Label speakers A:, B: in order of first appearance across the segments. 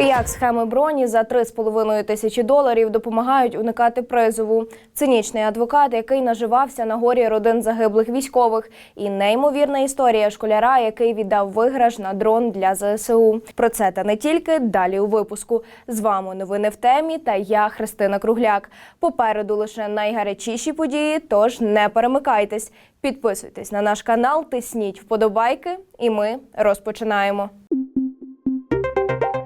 A: Як схеми броні за 3,5 тисячі доларів допомагають уникати призову? Цинічний адвокат, який наживався на горі родин загиблих військових, і неймовірна історія школяра, який віддав виграш на дрон для ЗСУ. Про це та не тільки далі у випуску. З вами новини в темі та я Христина Кругляк. Попереду лише найгарячіші події, тож не перемикайтесь. Підписуйтесь на наш канал, тисніть вподобайки, і ми розпочинаємо.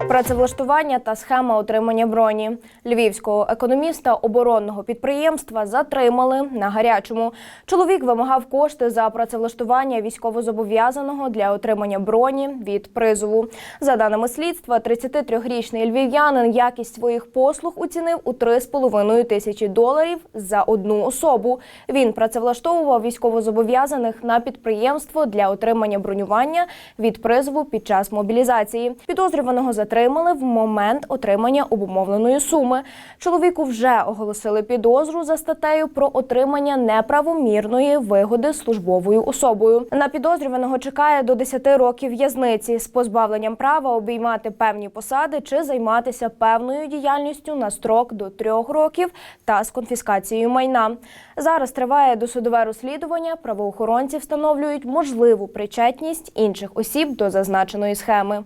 A: Працевлаштування та схема отримання броні львівського економіста оборонного підприємства затримали на гарячому. Чоловік вимагав кошти за працевлаштування військовозобов'язаного для отримання броні від призову. За даними слідства, 33-річний львів'янин якість своїх послуг оцінив у 3,5 тисячі доларів за одну особу. Він працевлаштовував військовозобов'язаних на підприємство для отримання бронювання від призову під час мобілізації. Підозрюваного затримали в момент отримання обумовленої суми. Чоловіку вже оголосили підозру за статтею про отримання неправомірної вигоди службовою особою. На підозрюваного чекає до 10 років в'язниці з позбавленням права обіймати певні посади чи займатися певною діяльністю на строк до 3 років та з конфіскацією майна. Зараз триває досудове розслідування. Правоохоронці встановлюють можливу причетність інших осіб до зазначеної схеми.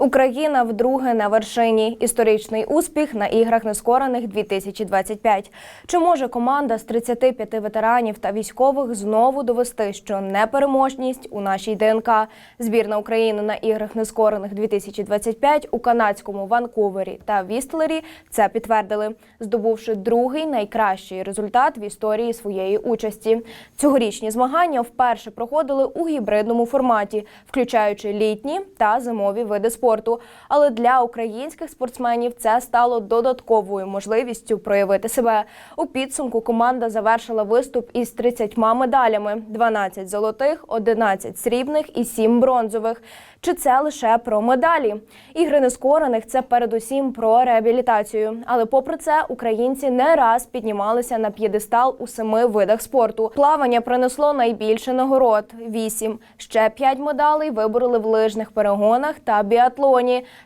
A: Україна вдруге на вершині. Історичний успіх на іграх нескорених 2025. Чи може команда з 35 ветеранів та військових знову довести, що непереможність у нашій ДНК? Збірна України на іграх нескорених 2025 у канадському Ванкувері та Вістлері це підтвердили, здобувши другий найкращий результат в історії своєї участі. Цьогорічні змагання вперше проходили у гібридному форматі, включаючи літні та зимові види спорту спорту. Але для українських спортсменів це стало додатковою можливістю проявити себе. У підсумку команда завершила виступ із 30 медалями: 12 золотих, 11 срібних і 7 бронзових. Чи це лише про медалі? Ігри нескорених це передусім про реабілітацію. Але попри це, українці не раз піднімалися на п'єдестал у семи видах спорту. Плавання принесло найбільше нагород вісім. Ще п'ять медалей вибороли в лижних перегонах та біатлоні.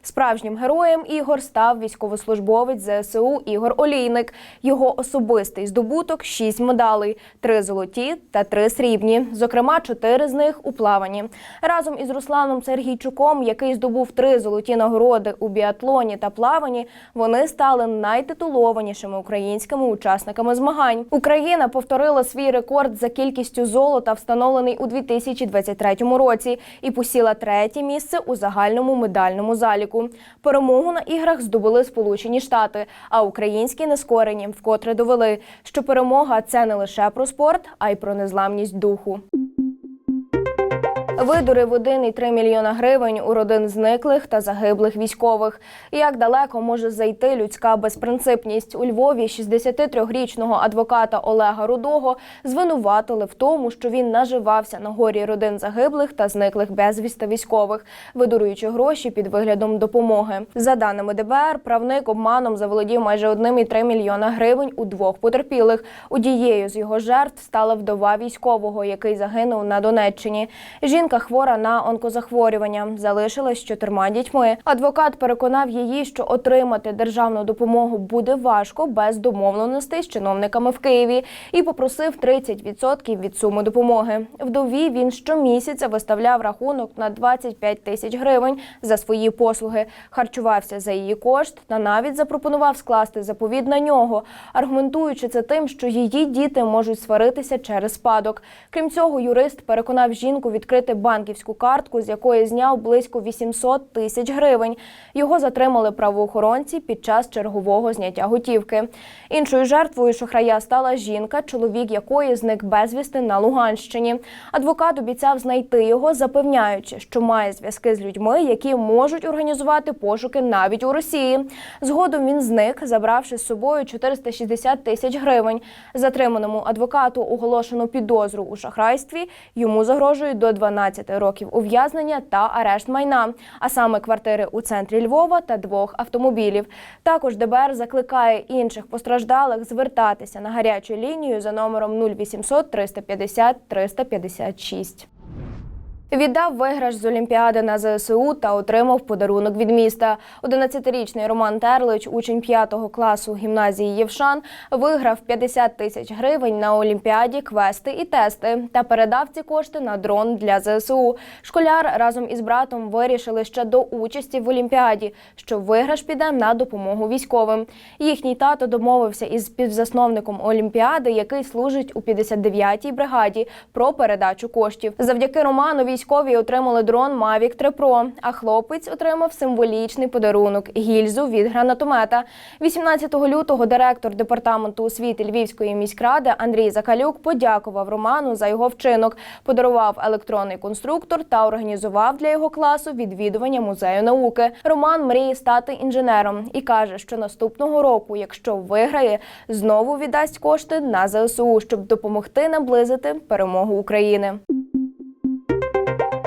A: Справжнім героєм ігор став військовослужбовець ЗСУ Ігор Олійник. Його особистий здобуток шість медалей: три золоті та три срібні. Зокрема, чотири з них у плаванні. Разом із Русланом Сергійчуком, який здобув три золоті нагороди у біатлоні та плаванні, вони стали найтитулованішими українськими учасниками змагань. Україна повторила свій рекорд за кількістю золота, встановлений у 2023 році, і посіла третє місце у загальному медальному заліку. Перемогу на іграх здобули Сполучені Штати, а українські нескорені вкотре довели, що перемога це не лише про спорт, а й про незламність духу. Видурив 1,3 мільйона гривень у родин зниклих та загиблих військових. Як далеко може зайти людська безпринципність у Львові 63-річного адвоката Олега Рудого звинуватили в тому, що він наживався на горі родин загиблих та зниклих безвісти військових, видуруючи гроші під виглядом допомоги. За даними ДБР, правник обманом заволодів майже 1,3 мільйона гривень у двох потерпілих. Одією з його жертв стала вдова військового, який загинув на Донеччині. Жінка хвора на онкозахворювання, залишилась з чотирма дітьми. Адвокат переконав її, що отримати державну допомогу буде важко без домовленостей з чиновниками в Києві, і попросив 30% від суми допомоги. Вдові він щомісяця виставляв рахунок на 25 тисяч гривень за свої послуги, харчувався за її кошт та навіть запропонував скласти заповіт на нього, аргументуючи це тим, що її діти можуть сваритися через спадок. Крім цього, юрист переконав жінку відкрити банківську картку, з якої зняв близько 800 тисяч гривень. Його затримали правоохоронці під час чергового зняття готівки. Іншою жертвою шахрая стала жінка, чоловік якої зник безвісти на Луганщині. Адвокат обіцяв знайти його, запевняючи, що має зв'язки з людьми, які можуть організувати пошуки навіть у Росії. Згодом він зник, забравши з собою 460 тисяч гривень. Затриманому адвокату оголошено підозру у шахрайстві. Йому загрожують до 12 років ув'язнення та арешт майна, а саме квартири у центрі Львова та двох автомобілів. Також ДБР закликає інших постраждалих звертатися на гарячу лінію за номером 0800 350 356. Віддав виграш з Олімпіади на ЗСУ та отримав подарунок від міста. 11-річний Роман Терлич, учень 5 класу гімназії Євшан, виграв 50 тисяч гривень на Олімпіаді, квести і тести та передав ці кошти на дрон для ЗСУ. Школяр разом із братом вирішили ще до участі в Олімпіаді, що виграш піде на допомогу військовим. Їхній тато домовився із співзасновником Олімпіади, який служить у 59-й бригаді, про передачу коштів. Завдяки Роману військові отримали дрон Mavic 3 Pro, а хлопець отримав символічний подарунок гільзу від гранатомета. 18 лютого директор департаменту освіти Львівської міськради Андрій Закалюк подякував Роману за його вчинок, подарував електронний конструктор та організував для його класу відвідування музею науки. Роман мріє стати інженером і каже, що наступного року, якщо виграє, знову віддасть кошти на ЗСУ, щоб допомогти наблизити перемогу України.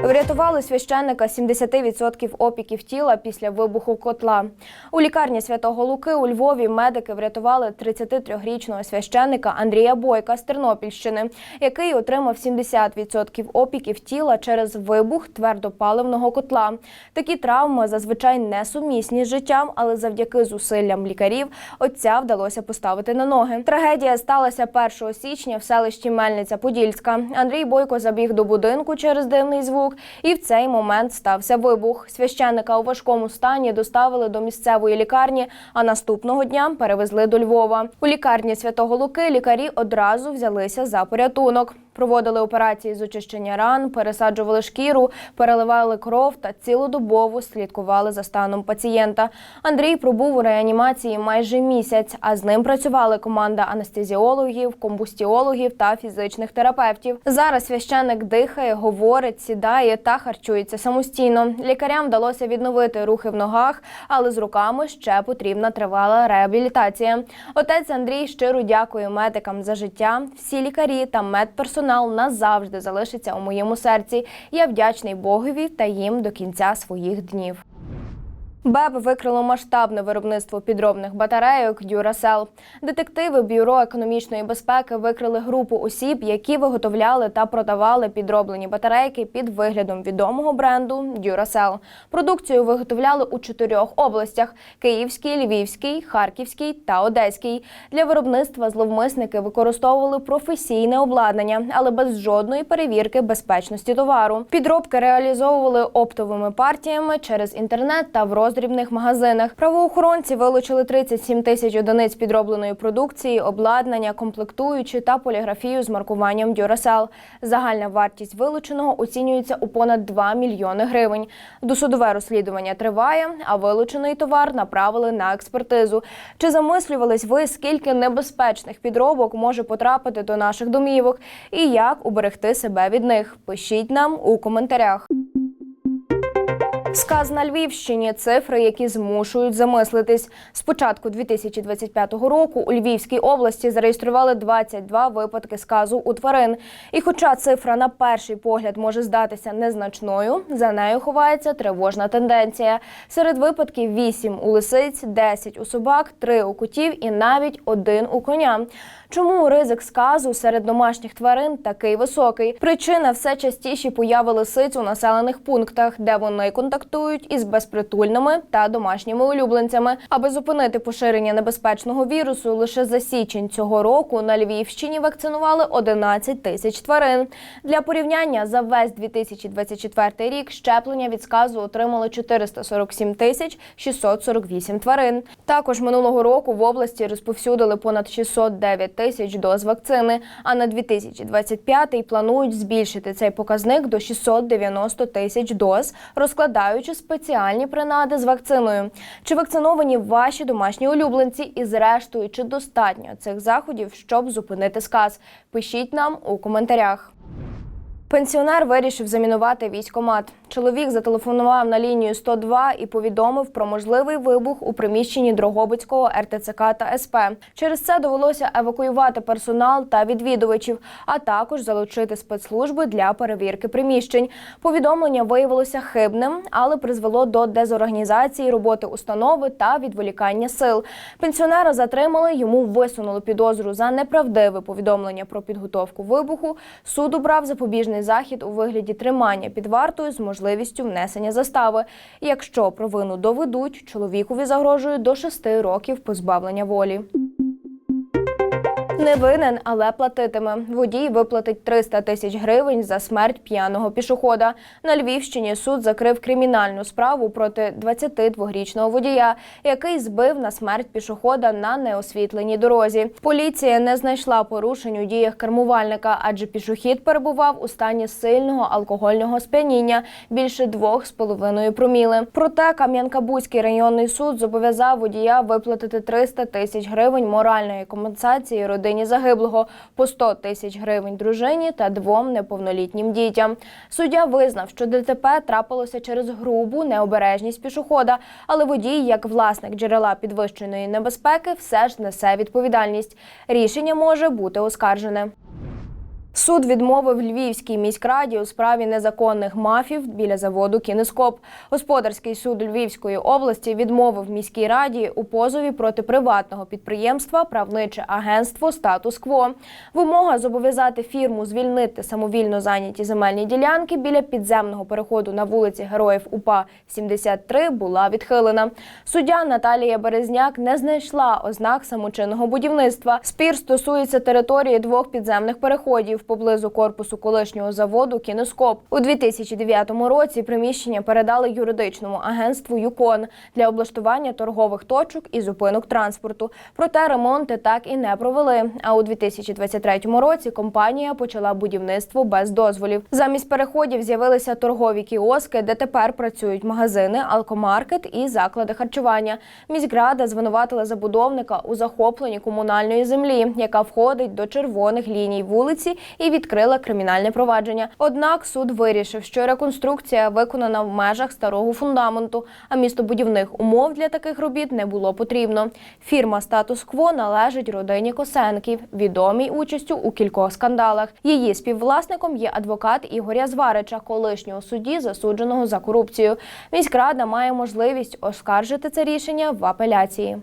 A: Врятували священника 70% опіків тіла після вибуху котла. У лікарні святого Луки у Львові медики врятували 33-річного священника Андрія Бойка з Тернопільщини, який отримав 70% опіків тіла через вибух твердопаливного котла. Такі травми зазвичай не сумісні з життям, але завдяки зусиллям лікарів отця вдалося поставити на ноги. Трагедія сталася 1 січня в селищі Мельниця-Подільська. Андрій Бойко забіг до будинку через дивний звук, і в цей момент стався вибух. Священника у важкому стані доставили до місцевої лікарні, а наступного дня перевезли до Львова. У лікарні святого Луки лікарі одразу взялися за порятунок. Проводили операції з очищення ран, пересаджували шкіру, переливали кров та цілодобово слідкували за станом пацієнта. Андрій пробув у реанімації майже місяць, а з ним працювали команда анестезіологів, комбустіологів та фізичних терапевтів. Зараз священник дихає, говорить, сідає та харчується самостійно. Лікарям вдалося відновити рухи в ногах, але з руками ще потрібна тривала реабілітація. Отець Андрій щиро дякує медикам за життя. Всі лікарі та медперсонал назавжди залишиться у моєму серці. Я вдячний Богові та їм до кінця своїх днів. БЕБ викрило масштабне виробництво підробних батарейок Дюрасел. Детективи Бюро економічної безпеки викрили групу осіб, які виготовляли та продавали підроблені батарейки під виглядом відомого бренду Дюрасел. Продукцію виготовляли у чотирьох областях: Київській, Львівській, Харківській та Одеській. Для виробництва зловмисники використовували професійне обладнання, але без жодної перевірки безпечності товару. Підробки реалізовували оптовими партіями через інтернет та в роздрібних магазинах. Правоохоронці вилучили 37 тисяч одиниць підробленої продукції, обладнання, комплектуючі та поліграфію з маркуванням Дюрасел. Загальна вартість вилученого оцінюється у понад 2 мільйони гривень. Досудове розслідування триває, а вилучений товар направили на експертизу. Чи замислювались ви, скільки небезпечних підробок може потрапити до наших домівок і як уберегти себе від них? Пишіть нам у коментарях. Сказ на Львівщині цифри, які змушують замислитись. З початку 2025 року у Львівській області зареєстрували 22 випадки сказу у тварин. І хоча цифра на перший погляд може здатися незначною, за нею ховається тривожна тенденція. Серед випадків 8 у лисиць, 10 у собак, 3 у котів і навіть один у коня. Чому ризик сказу серед домашніх тварин такий високий? Причина все частіші появи лисиць у населених пунктах, де вони контактують із безпритульними та домашніми улюбленцями. Аби зупинити поширення небезпечного вірусу, лише за січень цього року на Львівщині вакцинували 11 тисяч тварин. Для порівняння за весь 2024 рік щеплення від сказу отримали 447 тисяч 648 тварин. Також минулого року в області розповсюдили понад 609 тисяч доз вакцини. А на 2025 планують збільшити цей показник до 690 тисяч доз, розкладаючи спеціальні принади з вакциною. Чи вакциновані ваші домашні улюбленці? І зрештою, чи достатньо цих заходів, щоб зупинити сказ? Пишіть нам у коментарях. Пенсіонер вирішив замінувати військомат. Чоловік зателефонував на лінію 102 і повідомив про можливий вибух у приміщенні Дрогобицького РТЦК та СП. Через це довелося евакуювати персонал та відвідувачів, а також залучити спецслужби для перевірки приміщень. Повідомлення виявилося хибним, але призвело до дезорганізації роботи установи та відволікання сил. Пенсіонера затримали, йому висунули підозру за неправдиве повідомлення про підготовку вибуху. Суд обрав запобіжний захід у вигляді тримання під вартою з можливістю внесення застави. Якщо провину доведуть, чоловікові загрожує до 6 років позбавлення волі. Не винен, але платитиме. Водій виплатить 300 тисяч гривень за смерть п'яного пішохода. На Львівщині суд закрив кримінальну справу проти 22-річного водія, який збив на смерть пішохода на неосвітленій дорозі. Поліція не знайшла порушень у діях кермувальника, адже пішохід перебував у стані сильного алкогольного сп'яніння більше 2,5 проміли. Проте Кам'янка-Бузький районний суд зобов'язав водія виплатити 300 тисяч гривень моральної компенсації родині загиблого, по 100 тисяч гривень дружині та двом неповнолітнім дітям. Суддя визнав, що ДТП трапилося через грубу необережність пішохода, але водій, як власник джерела підвищеної небезпеки, все ж несе відповідальність. Рішення може бути оскаржене. Суд відмовив Львівській міськраді у справі незаконних мафів біля заводу Кінескоп. Господарський суд Львівської області відмовив міській раді у позові проти приватного підприємства Правниче агентство Статус-Кво. Вимога зобов'язати фірму звільнити самовільно зайняті земельні ділянки біля підземного переходу на вулиці Героїв УПА 73 була відхилена. Суддя Наталія Березняк не знайшла ознак самочинного будівництва. Спір стосується території двох підземних переходів поблизу корпусу колишнього заводу Кінескоп. У 2009 році приміщення передали юридичному агентству ЮКОН для облаштування торгових точок і зупинок транспорту. Проте ремонти так і не провели. А у 2023 році компанія почала будівництво без дозволів. Замість переходів з'явилися торгові кіоски, де тепер працюють магазини, алкомаркет і заклади харчування. Міськрада звинуватила забудовника у захопленні комунальної землі, яка входить до червоних ліній вулиці, і відкрила кримінальне провадження. Однак суд вирішив, що реконструкція виконана в межах старого фундаменту, а містобудівних умов для таких робіт не було потрібно. Фірма Статус-Кво належить родині Косенків, відомій участю у кількох скандалах. Її співвласником є адвокат Ігоря Зварича, колишнього судді, засудженого за корупцію. Міськрада має можливість оскаржити це рішення в апеляції.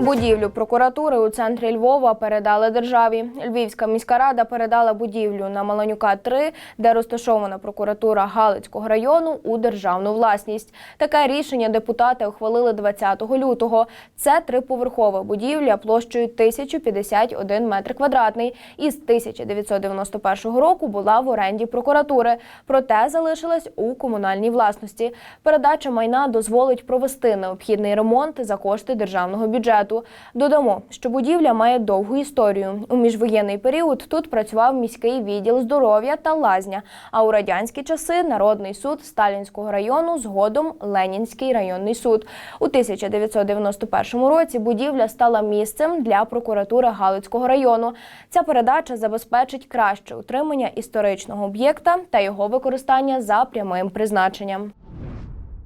A: Будівлю прокуратури у центрі Львова передали державі. Львівська міська рада передала будівлю на Маланюка 3, де розташована прокуратура Галицького району у державну власність. Таке рішення депутати ухвалили 20 лютого. Це триповерхова будівля площею 1051 метр квадратний. І з 1991 року була в оренді прокуратури, проте залишилась у комунальній власності. Передача майна дозволить провести необхідний ремонт за кошти державного бюджету. Додамо, що будівля має довгу історію. У міжвоєнний період тут працював міський відділ здоров'я та лазня. А у радянські часи народний суд Сталінського району, згодом Ленінський районний суд. У 1991 році будівля стала місцем для прокуратури Галицького району. Ця передача забезпечить краще утримання історичного об'єкта та його використання за прямим призначенням.